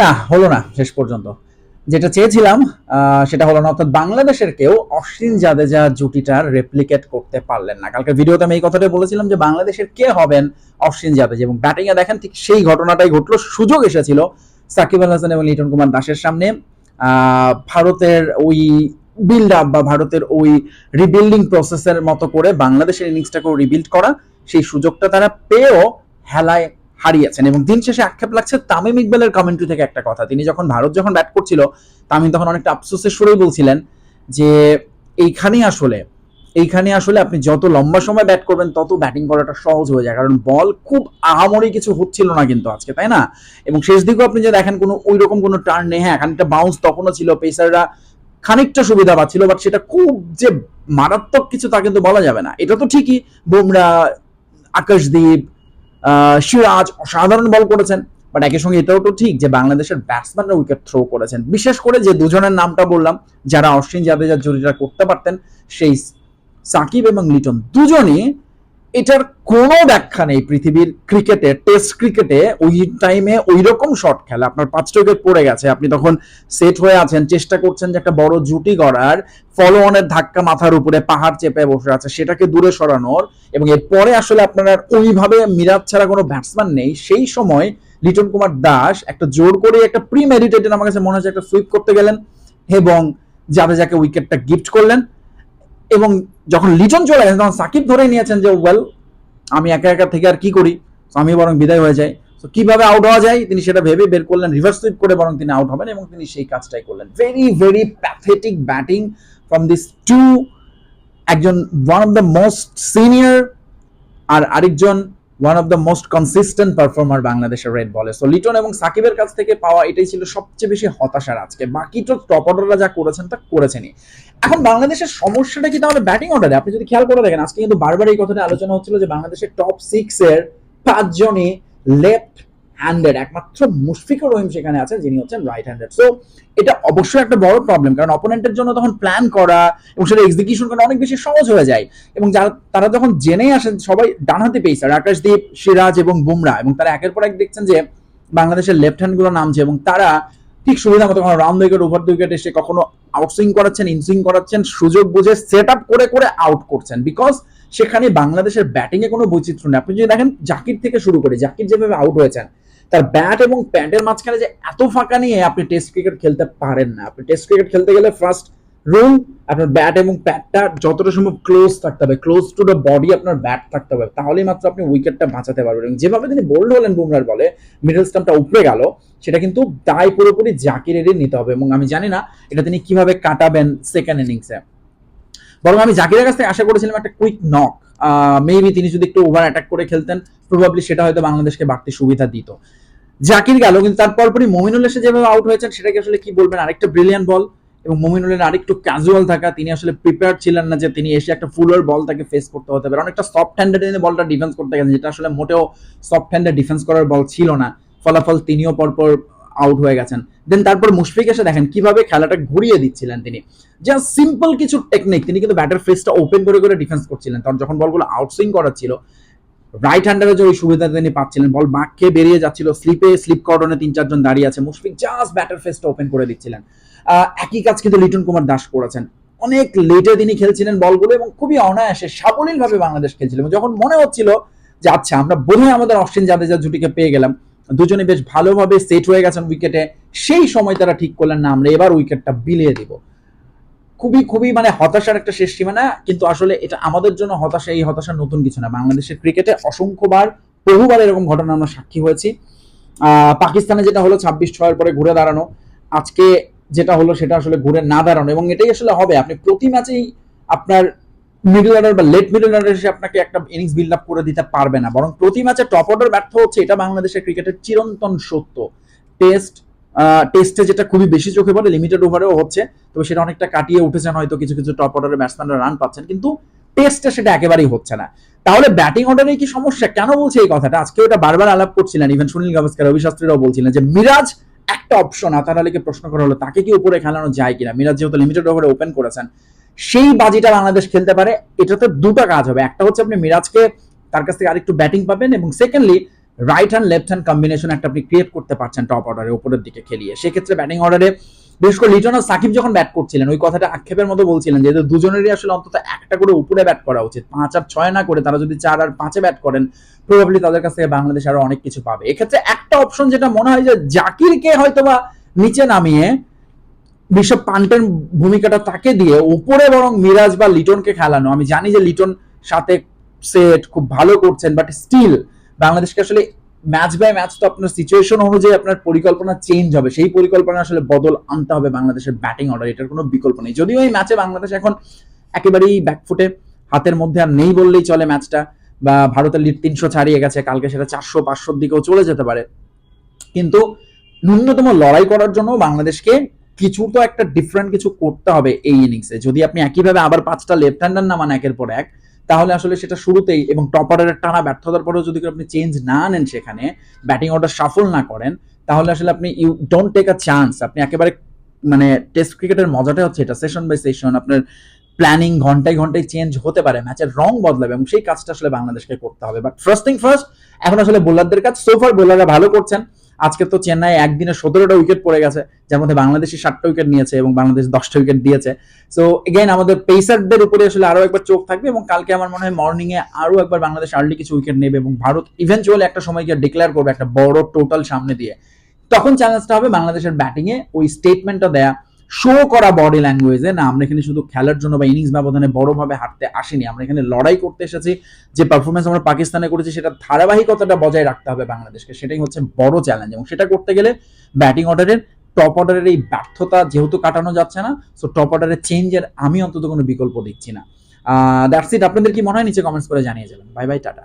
না, হলো না শেষ পর্যন্ত। যেটা চেয়েছিলাম সেটা হলো না, অর্থাৎ বাংলাদেশের কেউ অশ্বিন জাদেজা জুটিটার রেপ্লিকেট করতে পারলেন না। কালকে ভিডিওতে আমি এই কথাটাই বলেছিলাম যে বাংলাদেশের কে হবেন অশ্বিন জাদেজা? এবং ব্যাটিং এ দেখেন ঠিক সেই ঘটনাটাই ঘটলো, সুযোগ এসেছিল সাকিব আল হাসান এবং লিটন কুমার দাসের সামনে। ভারতের ওই বিল্ড আপ বা ভারতের ওই রিবিল্ডিং প্রসেসের মতো করে বাংলাদেশের ইনিংসটাকেও রিবিল্ড করা, সেই সুযোগটা তারা পেয়েও হেলায় হারিয়েছেন এবং দিন শেষে আক্ষেপ লাগছে তামিম ইকবালের কমেন্ট্রি থেকে একটা কথা। তিনি যখন ভারত যখন ব্যাট করছিল, তামিম তখন অনেকটা আফসোসের সুরেই বলছিলেন যে, এইখানেই আসলে এইখানে আসলে আপনি যত লম্বা সময় ব্যাট করবেন, তত ব্যাটিং করাটা সহজ হয়ে যায়। কারণ বল খুব আহামরি কিছু হচ্ছিল না কিন্তু আজকে, তাই না? এবং শেষ দিকেও আপনি যে দেখেন কোনো ওই রকম কোনো টার্ন নেই। হ্যাঁ খানিকটা বাউন্স তখনও ছিল, পেসাররা খানিকটা সুবিধা পাচ্ছিল বাট সেটা খুব যে মারাত্মক কিছু তা কিন্তু বলা যাবে না। এটা তো ঠিকই, বুমরা, আকাশদীপ সিরাজ অসাধারণ বল করেছেন বাট একই সঙ্গে এটাও তো ঠিক যে বাংলাদেশের ব্যাটসম্যানরা উইকেট থ্রো করেছেন। বিশেষ করে যে দুজনের নামটা বললাম, যারা অশ্বিন জাদেজা জুরিটা করতে পারতেন, সেই সাকিব এবং লিটন দুজনই এটার কোনো ব্যাখ্যা নেই পৃথিবীর ক্রিকেটে টেস্ট ক্রিকেটে ওই টাইমে ওই রকম শট খেলা। আপনার পাঁচটা উইকেট পড়ে গেছে, আপনি তখন সেট হয়ে আছেন, চেষ্টা করছেন যে একটা বড় জুটি করার ফলো অনের ধাক্কা মাথার উপরে পাহাড় চেপে বসে আছে, সেটাকে দূরে সরানোর, এবং এরপরে আসলে আপনার ওইভাবে মিরাজ ছাড়া কোনো ব্যাটসম্যান নেই। সেই সময় লিটন কুমার দাস একটা জোর করে একটা প্রি মেডিটেটেড আমার কাছে মনে হচ্ছে একটা সুইপ করতে গেলেন এবং যাতে যাকে উইকেটটা গিফট করলেন। এবং যখন লিটন চলে গেছে তখন সাকিব ধরে নিয়েছেন যে ওয়েল আমি একা একা থেকে আর কি করি? আমি বরং বিদায় হয়ে যাই। তো কীভাবে আউট হওয়া যায়? তিনি সেটা ভেবে বের করলেন রিভার্স সুইপ করে বরং তিনি আউট হবেন এবং তিনি সেই কাজটাই করলেন। Very very pathetic batting from this two একজন one of the most senior আর আরেকজন one of the most consistent performer বাংলাদেশের রেড বলে সো লিটন এবং সাকিবের কাছ থেকে পাওয়া এটাই ছিল সবচেয়ে বেশি হতাশার আজকে। বাকি তো টপ অর্ডাররা যা করেছেন তা করেছেনই। এখন বাংলাদেশের সমস্যাটা কি তাহলে ব্যাটিং অর্ডারে আপনি যদি খেয়াল করে দেখেন, আজকে কিন্তু বারবার এই কথাটা আলোচনা হচ্ছিল যে বাংলাদেশের টপ সিক্সের পাঁচজনই লেফট হ্যান্ডেড একমাত্র মুশফিকুর রহিম সেখানে আছেন যিনি হচ্ছেন রাইট হ্যান্ডেড সো এটা অবশ্যই একটা বড় প্রবলেম কারণ অপোনেন্টের জন্য তখন প্ল্যান করা এবং সেটা এক্সিকিউশন করা অনেক বেশি সহজ হয়ে যায়। এবং যারা, তারা যখন জেনেই আসেন, সবাই ডানহাতে পেসার আকাশদীপ সিরাজ এবং বুমরা, এবং তারা একের পর এক দেখছেন যে বাংলাদেশের লেফট হ্যান্ডগুলো নামছে এবং তারা ঠিক সুবিধা মতো কখনো রাউন্ড উইকেট ওভার উইকেট এসে কখনো আউটসুইং করাচ্ছেন ইনসুইং করাচ্ছেন, সুযোগ বুঝে সেট আপ করে করে আউট করছেন। বিকজ সেখানে বাংলাদেশের ব্যাটিং এ কোনো বৈচিত্র্য নেই। আপনি যদি দেখেন, জাকির থেকে শুরু করে, জাকির যেভাবে আউট হয়েছেন তার ব্যাট এবং প্যান্টের মাঝখানে যে এত ফাঁকা নিয়ে আপনি টেস্ট ক্রিকেট খেলতে পারেন না। আপনি টেস্ট ক্রিকেট খেলতে গেলে ফার্স্ট রুল আপনার ব্যাট এবং প্যাডটা যতটা সম্ভব ক্লোজ থাকতে হবে। ক্লোজ টু দ্য বডি আপনার ব্যাট থাকতে হবে। তাহলেই মাত্র আপনি উইকেটটা বাঁচাতে পারবেন। এবং যেভাবে তিনি বোল্ড হলেন বুমরার বলে মিডল স্টাম্পটা উপরে গেল, সেটা কিন্তু দায় পুরোপুরি জাকিরেরই নিতে হবে এবং আমি জানি না এটা তিনি কীভাবে কাটাবেন সেকেন্ড ইনিংসে বরং আমি জাকিরের কাছ থেকে আশা করেছিলাম একটা কুইক নক মেবি তিনি যদি একটু ওভার অ্যাটাক করে খেলতেন প্রবাবলি সেটা হয়তো বাংলাদেশকে বাড়তি সুবিধা দিত। জাকির গেল, কিন্তু তার পরপরই মমিনুল এসে যেভাবে আউট হয়েছেন, সেটাকে আসলে কি বলবেন? আরেকটা ব্রিলিয়ান বল এবং মমিনুলের আরেকটু ক্যাজুয়াল থাকা, তিনি আসলে প্রিপেয়ার ছিলেন না যে তিনি এসে একটা ফুলার বল তাকে ফেস করতে হতে পারে। অনেকটা সফট হ্যান্ডেড তিনি বলটা ডিফেন্স করতে গেছেন যেটা আসলে মোটেও সফট হ্যান্ডে ডিফেন্স করার বল ছিল না। ফলাফল তিনিও পরপর আউট হয়ে গেছেন। দেন তারপর মুশফিক এসে দেখেন কীভাবে খেলাটা ঘুরিয়ে দিচ্ছিলেন তিনি। জাস্ট সিম্পল কিছু টেকনিক তিনি কিন্তু ব্যাটার ফেসটা ওপেন করে করে ডিফেন্স করছিলেন। তখন যখন বলগুলো আউটসুইং করা ছিল রাইট হ্যান্ডারে যে ওই সুবিধা তিনি পাচ্ছিলেন, বল বাঁক খেয়ে বেরিয়ে যাচ্ছিল স্লিপে স্লিপ কর্ডনে তিন চারজন দাঁড়িয়ে আছে, মুশফিক জাস্ট ব্যাটার ফেসটা ওপেন করে দিচ্ছিলেন। একই কাজ কিন্তু লিটন কুমার দাস করেছেন। অনেক লেটে তিনি খেলছিলেন বলগুলো এবং খুবই অনায়াসে সাবলীল ভাবে বাংলাদেশ খেলছিল। যখন মনে হচ্ছিল যে আচ্ছা আমরা বোধহয় আমাদের অশ্বিন জাদেজা জুটিকে পেয়ে গেলাম দুজনে বেশ ভালোভাবে সেট হয়ে গেছেন উইকেটে সেই সময় তারা ঠিক করলেন, না, আমরা এবার উইকেটটা বিলিয়ে দিব। খুবই খুবই মানে হতাশার একটা শেষ সীমানা, কিন্তু আসলে এটা আমাদের জন্য হতাশা, এই হতাশা নতুন কিছু না। বাংলাদেশের ক্রিকেটে অসংখ্যবার বহুবার এরকম ঘটনা আমরা সাক্ষী হয়েছি। পাকিস্তানে যেটা হলো ছাব্বিশ ছয়ের পরে ঘুরে দাঁড়ানো, আজকে যেটা হলো সেটা আসলে ঘুরে না দাঁড়ানো, এবং এটাই আসলে হবে। আপনি প্রতি ম্যাচেই আপনার মিডল অর্ডার বা লেট মিডল অর্ডার এসে আপনাকে একটা ইনিংস বিল্ড আপ করে দিতে পারবে না। বরং প্রতি ম্যাচে টপ অর্ডার ব্যর্থ হচ্ছে, এটা বাংলাদেশের ক্রিকেটের চিরন্তন সত্য। টেস্ট টেস্টে যেটা খুবই বেশি চোখে পড়ে লিমিটেড ওভারেও হচ্ছে, তবে সেটা অনেকটা কাটিয়ে উঠেছেন হয়তো কিছু কিছু টপ অর্ডারের ব্যাটসম্যানরা রান পাচ্ছেন, কিন্তু টেস্টে সেটা একেবারেই হচ্ছে না। তাহলে ব্যাটিং অর্ডারে কি সমস্যা? কেন বলছে এই কথাটা? আজকে ওটা বারবার আলাপ করছিলেন ইভেন সুনীল গাভাস্কার রবি শাস্ত্রীরাও বলছিলেন যে মিরাজ একটা অপশন আতার আলীকে প্রশ্ন করা হলো, তাকে কি উপরে খেলানো যায় কিনা? মিরাজ যেহেতু লিমিটেড ওভারে ওপেন করেছেন সেই বাজিটা বাংলাদেশ খেলতে পারে, এটাতে দুটো কাজ হবে। একটা হচ্ছে আপনি মিরাজকে তার কাছ থেকে আরেকটু ব্যাটিং পাবেন এবং secondly right hand left hand combination একটা আপনি ক্রিয়েট করতে পারছেন টপ অর্ডারে উপরের দিকে খেলিয়ে। সেক্ষেত্রে ব্যাটিং অর্ডারে বিশেষ করে লিটন আর সাকিব যখন ব্যাট করছিলেন, ওই কথাটা আক্ষেপের মতো বলছিলেন যে দুজনেরই আসলে অন্তত একটা করে উপরে ব্যাট করা উচিত। পাঁচ আর ছয় না করে তারা যদি চার আর পাঁচে ব্যাট করেন প্রবাবলি তাদের কাছ থেকে বাংলাদেশ আরও অনেক কিছু পাবে। এক্ষেত্রে একটা অপশন যেটা মনে হয় যে জাকিরকে হয়তো বা নিচে নামিয়ে বিশ্ব পান্টের ভূমিকাটা তাকে দিয়ে উপরে বরং মিরাজ বা লিটনকে খেলানো। আমি জানি যে লিটন সাথে সেট খুব ভালো করছেন বাট স্টিল বাংলাদেশকে আসলে ম্যাচ বাই ম্যাচ তো আপনার সিচুয়েশন অনুযায়ী আপনার পরিকল্পনা চেঞ্জ হবে। সেই পরিকল্পনা আসলে বদল আনতে হবে বাংলাদেশের ব্যাটিং অর্ডার এটার কোনো বিকল্প নেই। যদিও এই ম্যাচে বাংলাদেশ এখন একেবারেই ব্যাকফুটে হাতের মধ্যে আর নেই বললেই চলে ম্যাচটা বা ভারতের লিড তিনশো ছাড়িয়ে গেছে, কালকে সেটা চারশো, পাঁচশোর দিকেও চলে যেতে পারে। কিন্তু ন্যূনতম লড়াই করার জন্য বাংলাদেশকে কিছু তো একটা ডিফারেন্ট কিছু করতে হবে এই ইনিংসে যদি আপনি একইভাবে আবার পাঁচটা লেফট হ্যান্ডার নামান একের পর এক, তাহলে আসলে সেটা শুরুতেই এবং টপ অর্ডারের টানা ব্যর্থতার পরেও যদি আপনি চেঞ্জ না আনেন সেখানে ব্যাটিং অর্ডার সাফল না করেন, তাহলে আসলে আপনি you don't take a chance আপনি একেবারে মানে টেস্ট ক্রিকেটের মজাটা হচ্ছে এটা সেশন বাই সেশন আপনার প্ল্যানিং ঘন্টায় ঘন্টায় চেঞ্জ হতে পারে ম্যাচের রং বদলাবে এবং সেই কাজটা আসলে বাংলাদেশকে করতে হবে। বাট ফার্স্ট থিং ফার্স্ট এখন আসলে বোলারদের কাজ। সোফার বোলাররা ভালো করছেন। আজকে তো চেন্নাই একদিনে সতেরোটা উইকেট পড়ে গেছে, যার মধ্যে বাংলাদেশি সাতটা উইকেট নিয়েছে এবং বাংলাদেশ দশটা উইকেট দিয়েছে। সো এগেইন আমাদের পেসারদের উপরে আসলে আরও একবার চোখ থাকবে এবং কালকে আমার মনে হয় মর্নিংয়ে আরও আরও একবার বাংলাদেশ আর্লি কিছু উইকেট নেবে এবং ভারত ইভেনচুয়ালি একটা সময় গিয়ে ডিক্লেয়ার করবে একটা বড় টোটাল সামনে দিয়ে। তখন চ্যালেঞ্জটা হবে বাংলাদেশের ব্যাটিংয়ে ওই স্টেটমেন্টটা দেয়া। শো করা বডি ল্যাঙ্গুয়েজে না, আমরা এখানে শুধু খেলার জন্য বা ইনিংস ব্যবধানে বড়ভাবে হাঁটতে আসিনি, আমরা এখানে লড়াই করতে এসেছি, যে পারফরমেন্স আমরা পাকিস্তানে করেছি, সেটা ধারাবাহিকতাটা বজায় রাখতে হবে বাংলাদেশকে, সেটাই হচ্ছে বড় চ্যালেঞ্জ এবং সেটা করতে গেলে ব্যাটিং অর্ডারের টপ অর্ডারের এই ব্যর্থতা যেহেতু কাটানো যাচ্ছে না সো টপ অর্ডারের চেঞ্জের আমি অন্তত কোনো বিকল্প দেখছি না। দ্যাটস ইট আপনাদের কি মনে হয়? নিচে কমেন্টস করে জানিয়ে যাবেন। Bye bye tata.